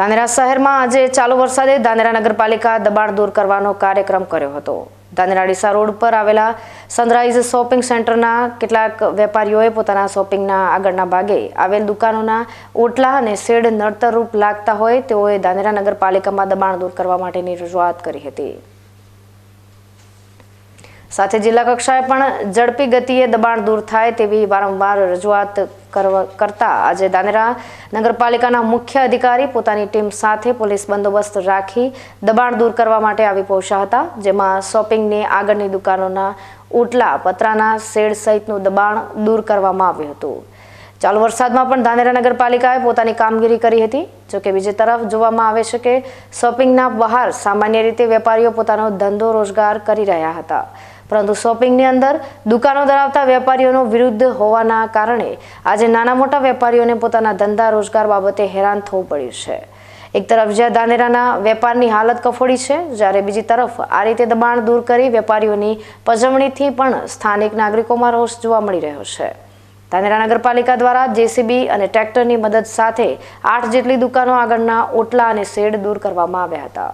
ધાનેરા શહેરમાં આજે ચાલુ વરસાદે ધાનેરા નગરપાલિકા દબાણ દૂર કરવાનો કાર્યક્રમ કર્યો હતો. ધાનેરા ડીસા રોડ પર આવેલા સનરાઈઝ શોપિંગ સેન્ટરના કેટલાક વેપારીઓએ પોતાના શોપિંગના આગળના ભાગે આવેલ દુકાનોના ઓટલા અને શેડ નડતરરૂપ લાગતા હોય તેઓએ ધાનેરા નગરપાલિકામાં દબાણ દૂર કરવા માટેની રજૂઆત કરી હતી. સાથે જિલ્લા કક્ષાએ પણ ઝડપી ગતિએ દબાણ દૂર થાય તેવી વારંવાર રજૂઆત કરતા આજે દાનેરા નગરપાલિકાના મુખ્ય અધિકારી પોતાની ટીમ સાથે પોલીસ બંદોબસ્ત રાખી દબાણ દૂર કરવા માટે આવી પહોંચ્યા હતા, જેમાં શોપિંગની આગળની દુકાનોના ઓટલા પતરાના શેડ સહિતનું દબાણ દૂર કરવામાં આવ્યું હતું. ચાલુ વરસાદમાં પણ ધાનેરા નગરપાલિકાએ પોતાની કામગીરી કરી હતી જોકે બીજી તરફ જોવામાં આવે છે કે શોપિંગના બહાર સામાન્ય રીતે વેપારીઓ પોતાનો ધંધો રોજગાર કરી રહ્યા હતા. પરંતુ શોપિંગની અંદર દુકાનો ધરાવતા વેપારીઓનો વિરુદ્ધ હોવાના કારણે આજે નાના મોટા વેપારીઓને પોતાના ધંધા રોજગાર બાબતે હેરાન થવું પડ્યું છે. એક તરફ જ્યાં ધાનેરાના વેપારની હાલત કફોડી છે, જ્યારે બીજી તરફ આ રીતે દબાણ દૂર કરી વેપારીઓની પજવણીથી પણ સ્થાનિક નાગરિકોમાં રોષ જોવા મળી રહ્યો છે. ધાનેરા નગરપાલિકા દ્વારા જેસીબી અને ટ્રેક્ટરની મદદ સાથે આઠ જેટલી દુકાનો આગળના ઓટલા અને શેડ દૂર કરવામાં આવ્યા હતા.